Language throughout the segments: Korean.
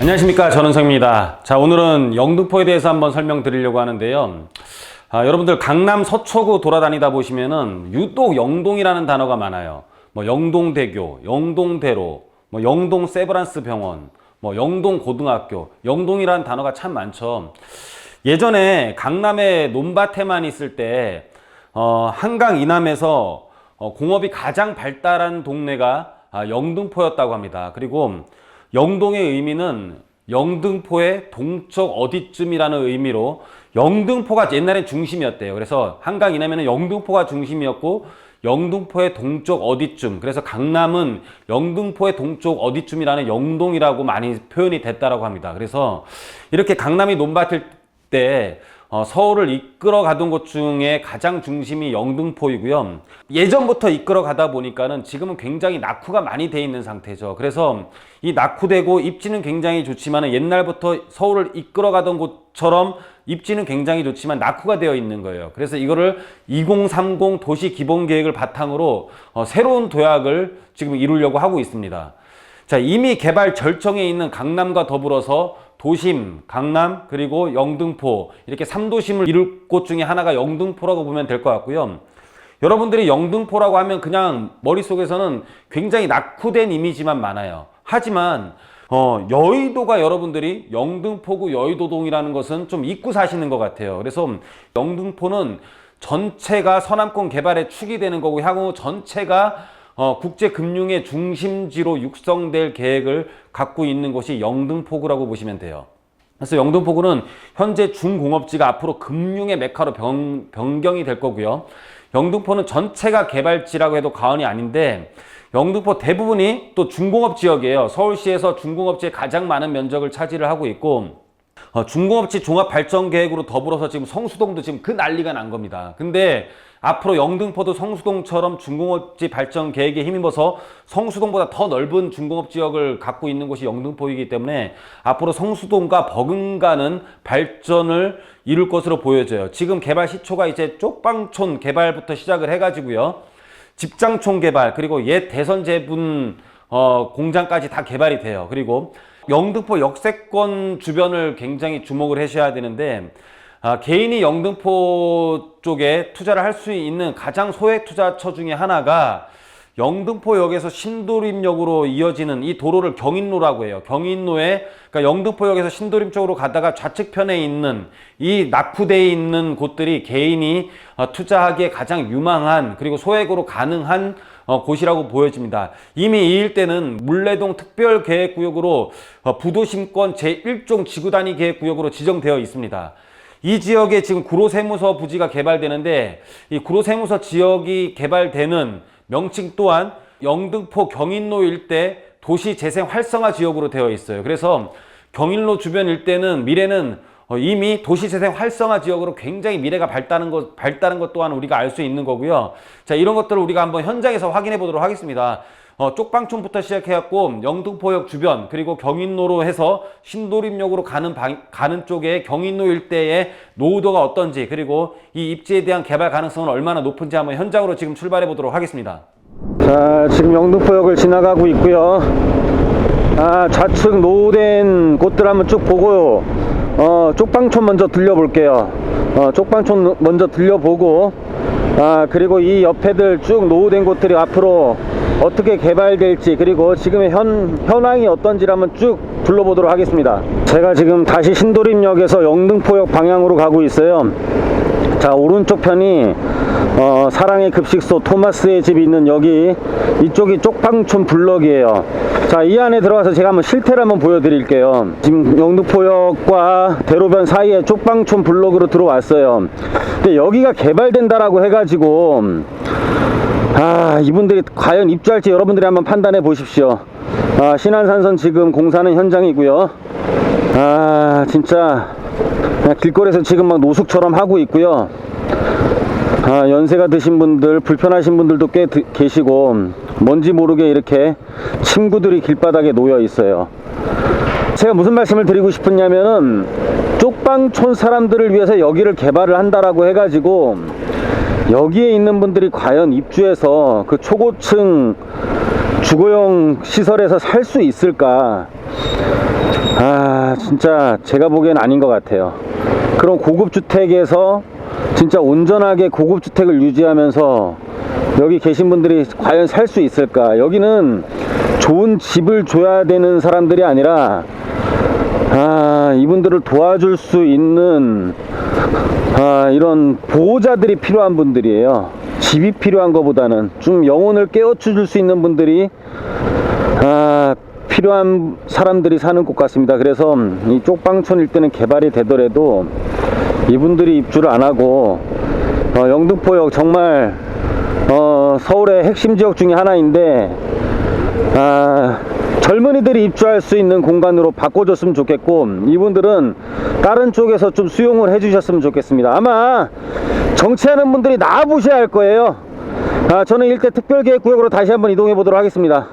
안녕하십니까 전은성입니다. 자 오늘은 영등포에 대해서 한번 설명드리려고 하는데요. 아, 여러분들 강남 서초구 돌아다니다 보시면은 유독 영동이라는 단어가 많아요. 뭐 영동대교, 영동대로, 뭐 영동 세브란스 병원, 뭐 영동 고등학교, 영동이라는 단어가 참 많죠. 예전에 강남에 논밭에만 있을 때 어, 한강 이남에서 어, 공업이 가장 발달한 동네가 아, 영등포였다고 합니다. 그리고 영동의 의미는 영등포의 동쪽 어디쯤이라는 의미로 영등포가 옛날엔 중심이었대요. 그래서 한강 이남에는 영등포가 중심이었고 영등포의 동쪽 어디쯤 그래서 강남은 영등포의 동쪽 어디쯤이라는 영동이라고 많이 표현이 됐다라고 합니다. 그래서 이렇게 강남이 논밭일 때 어, 서울을 이끌어 가던 곳 중에 가장 중심이 영등포이고요. 예전부터 이끌어 가다 보니까는 지금은 굉장히 낙후가 많이 돼 있는 상태죠. 그래서 이 낙후되고 입지는 굉장히 좋지만 옛날부터 서울을 이끌어 가던 곳처럼 입지는 굉장히 좋지만 낙후가 되어 있는 거예요. 그래서 이거를 2030 도시 기본 계획을 바탕으로 어, 새로운 도약을 지금 이루려고 하고 있습니다. 자, 이미 개발 절정에 있는 강남과 더불어서 도심, 강남, 그리고 영등포 이렇게 3도심을 이룰 곳 중에 하나가 영등포라고 보면 될 것 같고요. 여러분들이 영등포라고 하면 그냥 머릿속에서는 굉장히 낙후된 이미지만 많아요. 하지만 어, 여의도가 여러분들이 영등포구 여의도동이라는 것은 좀 잊고 사시는 것 같아요. 그래서 영등포는 전체가 서남권 개발의 축이 되는 거고 향후 전체가 어, 국제 금융의 중심지로 육성될 계획을 갖고 있는 곳이 영등포구라고 보시면 돼요. 그래서 영등포구는 현재 중공업지가 앞으로 금융의 메카로 변, 변경이 될 거고요. 영등포는 전체가 개발지라고 해도 과언이 아닌데 영등포 대부분이 또 중공업 지역이에요. 서울시에서 중공업지에 가장 많은 면적을 차지를 하고 있고 어, 중공업지 종합발전계획으로 더불어서 지금 성수동도 지금 그 난리가 난 겁니다. 근데 앞으로 영등포도 성수동처럼 중공업지 발전 계획에 힘입어서 성수동보다 더 넓은 중공업 지역을 갖고 있는 곳이 영등포이기 때문에 앞으로 성수동과 버금가는 발전을 이룰 것으로 보여져요. 지금 개발 시초가 이제 쪽방촌 개발부터 시작을 해가지고요. 집장촌 개발 그리고 옛 대선 제분 어, 공장까지 다 개발이 돼요. 그리고 영등포 역세권 주변을 굉장히 주목을 하셔야 되는데 아, 개인이 영등포 쪽에 투자를 할 수 있는 가장 소액 투자처 중에 하나가 영등포역에서 신도림역으로 이어지는 이 도로를 경인로라고 해요. 경인로에 그러니까 영등포역에서 신도림 쪽으로 가다가 좌측편에 있는 이 낙후되어 있는 곳들이 개인이 어, 투자하기에 가장 유망한 그리고 소액으로 가능한 어, 곳이라고 보여집니다. 이미 이 일대는 물레동 특별계획구역으로 어, 부도심권 제1종 지구단위 계획구역으로 지정되어 있습니다. 이 지역에 지금 구로세무서 부지가 개발되는데 이 구로세무서 지역이 개발되는 명칭 또한 영등포 경인로 일대 도시 재생 활성화 지역으로 되어 있어요. 그래서 경인로 주변 일대는 미래는 어, 이미 도시재생 활성화 지역으로 굉장히 미래가 발달한 것, 발달한 것 또한 우리가 알 수 있는 거고요. 자, 이런 것들을 우리가 한번 현장에서 확인해 보도록 하겠습니다. 어, 쪽방촌부터 시작해갖고 영등포역 주변 그리고 경인로로 해서 신도림역으로 가는 방, 가는 쪽에 경인로 일대의 노후도가 어떤지 그리고 이 입지에 대한 개발 가능성은 얼마나 높은지 한번 현장으로 지금 출발해 보도록 하겠습니다. 자, 지금 영등포역을 지나가고 있고요. 아, 좌측 노후된 곳들 한번 쭉 보고, 어, 쪽방촌 먼저 들려볼게요. 어, 쪽방촌 먼저 들려보고, 아, 그리고 이 옆에들 쭉 노후된 곳들이 앞으로 어떻게 개발될지, 그리고 지금의 현, 현황이 어떤지를 한번 쭉 둘러보도록 하겠습니다. 제가 지금 다시 신도림역에서 영등포역 방향으로 가고 있어요. 자 오른쪽 편이 어, 사랑의 급식소 토마스의 집이 있는 여기 이쪽이 쪽방촌 블럭이에요 자 이 안에 들어가서 제가 한번 실태를 한번 보여드릴게요 지금 영등포역과 대로변 사이에 쪽방촌 블럭으로 들어왔어요 근데 여기가 개발된다라고 해가지고 아 이분들이 과연 입주할지 여러분들이 한번 판단해 보십시오 아 신안산선 지금 공사는 현장이고요 아 진짜 길거리에서 지금 막 노숙처럼 하고 있고요. 아, 연세가 드신 분들, 불편하신 분들도 꽤 드- 계시고, 뭔지 모르게 이렇게 침구들이 길바닥에 놓여 있어요. 제가 무슨 말씀을 드리고 싶었냐면은, 쪽방촌 사람들을 위해서 여기를 개발을 한다라고 해가지고, 여기에 있는 분들이 과연 입주해서 그 초고층 주거용 시설에서 살 수 있을까? 아, 진짜 제가 보기엔 아닌 것 같아요. 그런 고급 주택에서 진짜 온전하게 고급 주택을 유지하면서 여기 계신 분들이 과연 살 수 있을까? 여기는 좋은 집을 줘야 되는 사람들이 아니라 아, 이분들을 도와줄 수 있는 아, 이런 보호자들이 필요한 분들이에요. 집이 필요한 것보다는 좀 영혼을 깨워줄 수 있는 분들이 아, 필요한 사람들이 사는 곳 같습니다. 그래서 이 쪽방촌 일대는 개발이 되더라도 이분들이 입주를 안 하고 어, 영등포역 정말 어, 서울의 핵심 지역 중에 하나인데 아, 젊은이들이 입주할 수 있는 공간으로 바꿔줬으면 좋겠고 이분들은 다른 쪽에서 좀 수용을 해주셨으면 좋겠습니다. 아마 정치하는 분들이 나와보셔야 할 거예요. 아, 저는 일대 특별계획구역으로 다시 한번 이동해 보도록 하겠습니다.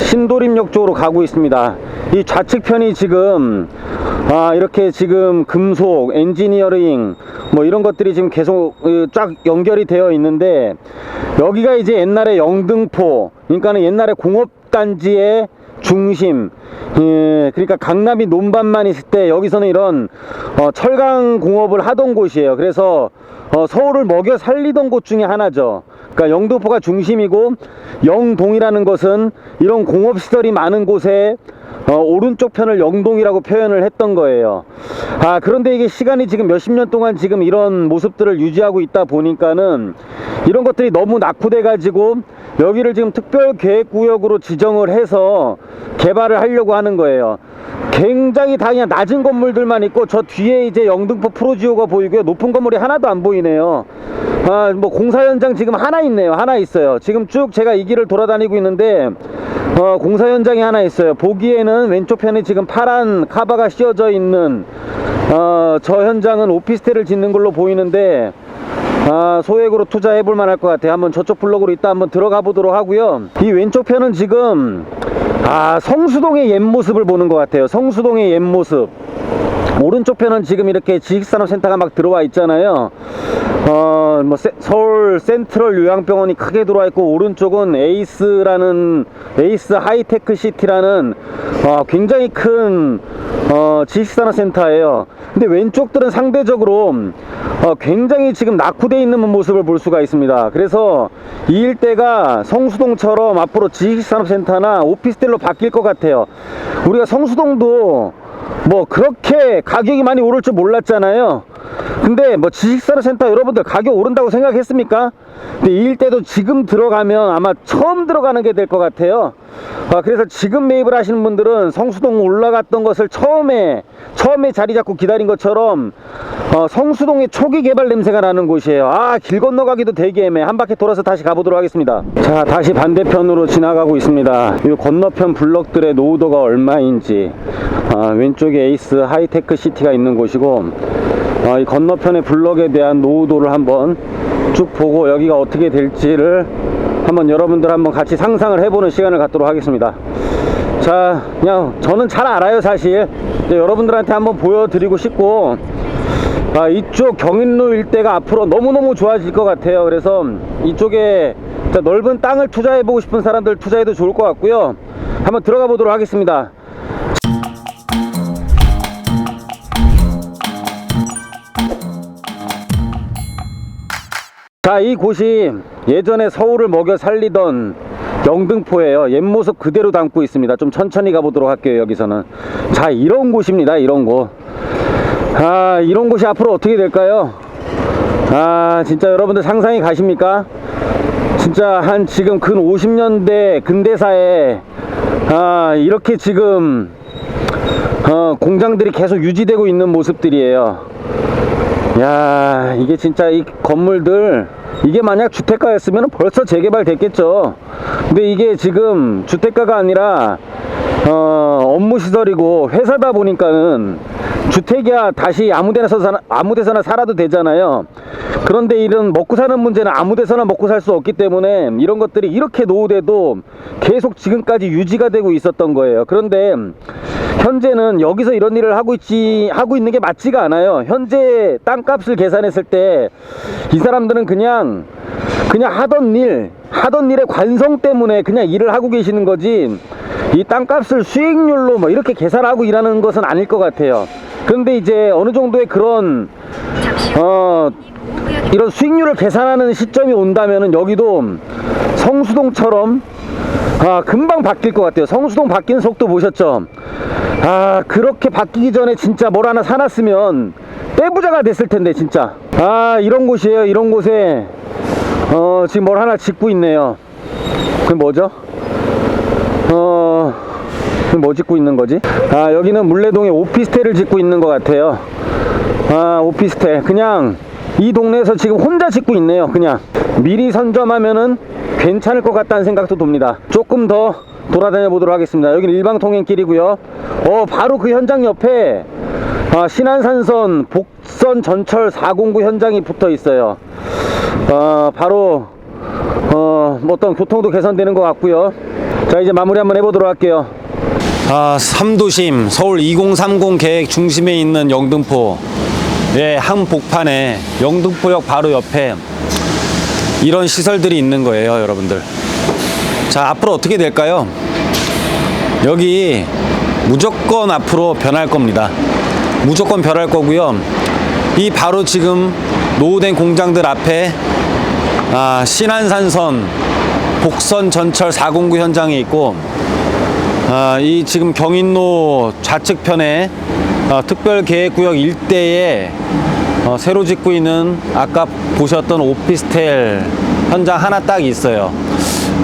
신도림역 쪽으로 가고 있습니다. 이 좌측편이 지금 아 이렇게 지금 금속, 엔지니어링 뭐 이런 것들이 지금 계속 어, 쫙 연결이 되어 있는데 여기가 이제 옛날에 영등포 그러니까는 옛날에 공업단지의 중심 예, 그러니까 강남이 논반만 있을 때 여기서는 이런 어, 철강 공업을 하던 곳이에요. 그래서 어, 서울을 먹여 살리던 곳 중에 하나죠. 그러니까 영등포가 중심이고 영동이라는 것은 이런 공업 시설이 많은 곳에 어, 오른쪽 편을 영동이라고 표현을 했던 거예요. 아, 그런데 이게 시간이 지금 몇십 년 동안 지금 이런 모습들을 유지하고 있다 보니까는 이런 것들이 너무 낙후돼 가지고 여기를 지금 특별 계획구역으로 지정을 해서 개발을 하려고 하는 거예요. 굉장히 다 그냥 낮은 건물들만 있고 저 뒤에 이제 영등포 프로지오가 보이고요. 높은 건물이 하나도 안 보이네요. 아, 뭐 공사 현장 지금 하나 있네요. 하나 있어요. 지금 쭉 제가 이 길을 돌아다니고 있는데 어, 공사 현장이 하나 있어요. 보기에는 왼쪽 편에 지금 파란 카바가 씌워져 있는 어, 저 현장은 오피스텔을 짓는 걸로 보이는데 아, 소액으로 투자해 볼 만할 것 같아요. 한번 저쪽 블록으로 이따 한번 들어가 보도록 하고요. 이 왼쪽 편은 지금 아, 성수동의 옛 모습을 보는 것 같아요. 성수동의 옛 모습. 오른쪽 편은 지금 이렇게 지식산업센터가 막 들어와 있잖아요. 어, 뭐, 세- 서울 센트럴 요양병원이 크게 들어와 있고, 오른쪽은 에이스라는, 에이스 하이테크 시티라는, 어, 굉장히 큰, 어, 지식산업센터예요. 근데 왼쪽들은 상대적으로, 어, 굉장히 지금 낙후되어 있는 모습을 볼 수가 있습니다. 그래서 이 일대가 성수동처럼 앞으로 지식산업센터나 오피스텔로 바뀔 것 같아요. 우리가 성수동도 뭐 그렇게 가격이 많이 오를 줄 몰랐잖아요. 근데 뭐 지식산업센터 여러분들 가격 오른다고 생각했습니까? 근데 이 일대도 지금 들어가면 아마 처음 들어가는 게 될 것 같아요. 아, 그래서 지금 매입을 하시는 분들은 성수동 올라갔던 것을 처음에 처음에 자리 잡고 기다린 것처럼 어, 성수동의 초기 개발 냄새가 나는 곳이에요. 아, 길 건너가기도 되게 애매. 한 바퀴 돌아서 다시 가보도록 하겠습니다. 자, 다시 반대편으로 지나가고 있습니다. 이 건너편 블럭들의 노후도가 얼마인지 아, 왼쪽에 에이스 하이테크 시티가 있는 곳이고 아, 이 건너편의 블럭에 대한 노후도를 한번 쭉 보고 여기가 어떻게 될지를 한번 여러분들 한번 같이 상상을 해보는 시간을 갖도록 하겠습니다. 자, 그냥 저는 잘 알아요, 사실. 여러분들한테 한번 보여드리고 싶고, 아, 이쪽 경인로 일대가 앞으로 너무너무 좋아질 것 같아요. 그래서 이쪽에 넓은 땅을 투자해보고 싶은 사람들 투자해도 좋을 것 같고요. 한번 들어가 보도록 하겠습니다. 자, 이 곳이 예전에 서울을 먹여 살리던 영등포예요. 옛 모습 그대로 담고 있습니다. 좀 천천히 가보도록 할게요, 여기서는. 자, 이런 곳입니다, 이런 곳. 아, 이런 곳이 앞으로 어떻게 될까요? 아, 진짜 여러분들 상상이 가십니까? 진짜 한 지금 근 50년대 근대사에 아, 이렇게 지금 어, 공장들이 계속 유지되고 있는 모습들이에요. 야 이게 진짜 이 건물들 이게 만약 주택가였으면 벌써 재개발 됐겠죠. 근데 이게 지금 주택가가 아니라 어, 업무 시설이고 회사다 보니까는 주택이야 다시 아무데나 서 아무데서나 살아도 되잖아요. 그런데 이런 먹고 사는 문제는 아무데서나 먹고 살 수 없기 때문에 이런 것들이 이렇게 노후돼도 계속 지금까지 유지가 되고 있었던 거예요. 그런데 현재는 여기서 이런 일을 하고 있지 하고 있는 게 맞지가 않아요. 현재 땅값을 계산했을 때 이 사람들은 그냥 그냥 하던 일 하던 일의 관성 때문에 그냥 일을 하고 계시는 거지 이 땅값을 수익률로 뭐 이렇게 계산하고 일하는 것은 아닐 것 같아요. 그런데 이제 어느 정도의 그런 어 이런 수익률을 계산하는 시점이 온다면은 여기도 성수동처럼 아 금방 바뀔 것 같아요. 성수동 바뀌는 속도 보셨죠? 아 그렇게 바뀌기 전에 진짜 뭘 하나 사놨으면 떼부자가 됐을 텐데 진짜. 아 이런 곳이에요. 이런 곳에 어 지금 뭘 하나 짓고 있네요. 그게 뭐죠? 어, 그뭐 짓고 있는 거지? 아, 여기는 물레동에 오피스텔을 짓고 있는 것 같아요. 아, 오피스텔. 그냥 이 동네에서 지금 혼자 짓고 있네요. 그냥 미리 선점하면은 괜찮을 것 같다는 생각도 듭니다. 조금 더 돌아다녀 보도록 하겠습니다. 여기는 일방통행길이고요. 어, 바로 그 현장 옆에 아, 신안산선 복선 전철 409 현장이 붙어 있어요. 아, 바로 어, 뭐 어떤 교통도 개선되는 것 같고요. 자, 이제 마무리 한번 해보도록 할게요. 아, 삼도심 서울 2030 계획 중심에 있는 영등포. 예, 한복판에 영등포역 바로 옆에 이런 시설들이 있는 거예요, 여러분들. 자, 앞으로 어떻게 될까요? 여기 무조건 앞으로 변할 겁니다. 무조건 변할 거고요. 이 바로 지금 노후된 공장들 앞에 아, 신안산선 복선 전철 409 현장에 있고 아, 이 지금 경인로 좌측편에 어, 특별계획구역 일대에 어, 새로 짓고 있는 아까 보셨던 오피스텔 현장 하나 딱 있어요.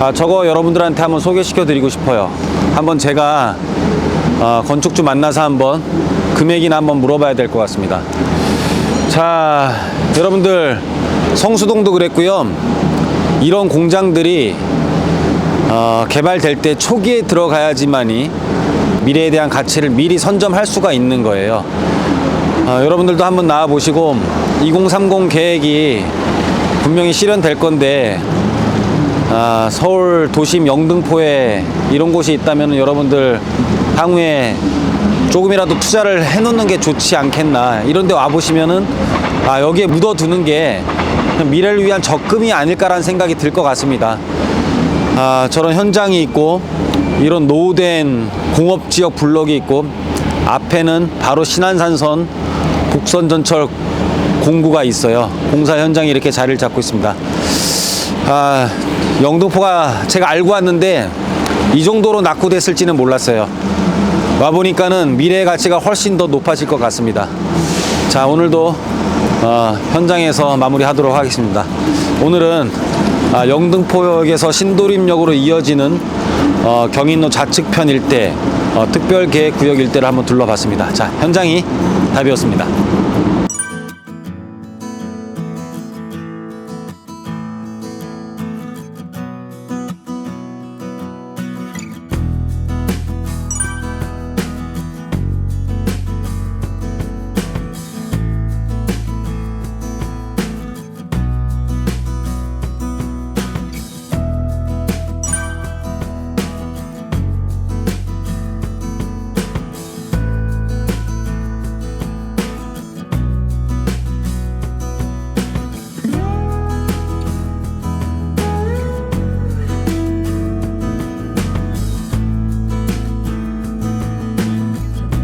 아, 저거 여러분들한테 한번 소개시켜 드리고 싶어요. 한번 제가 어, 건축주 만나서 한번 금액이나 한번 물어봐야 될 것 같습니다. 자, 여러분들 성수동도 그랬고요. 이런 공장들이 어, 개발될 때 초기에 들어가야지만이 미래에 대한 가치를 미리 선점할 수가 있는 거예요. 어, 여러분들도 한번 나와 보시고 2030 계획이 분명히 실현될 건데 아, 서울 도심 영등포에 이런 곳이 있다면 여러분들 향후에 조금이라도 투자를 해놓는 게 좋지 않겠나 이런 데 와 보시면은 아, 여기에 묻어두는 게 미래를 위한 적금이 아닐까라는 생각이 들 것 같습니다. 아, 저런 현장이 있고 이런 노후된 공업지역 블록이 있고 앞에는 바로 신안산선 북선전철 공구가 있어요. 공사 현장이 이렇게 자리를 잡고 있습니다. 아, 영등포가 제가 알고 왔는데 이 정도로 낙후됐을지는 몰랐어요. 와 보니까는 미래의 가치가 훨씬 더 높아질 것 같습니다. 자, 오늘도 어, 현장에서 마무리하도록 하겠습니다. 오늘은 아, 영등포역에서 신도림역으로 이어지는 어, 경인로 좌측편 일대 어, 특별계획구역 일대를 한번 둘러봤습니다. 자, 현장이 답이었습니다.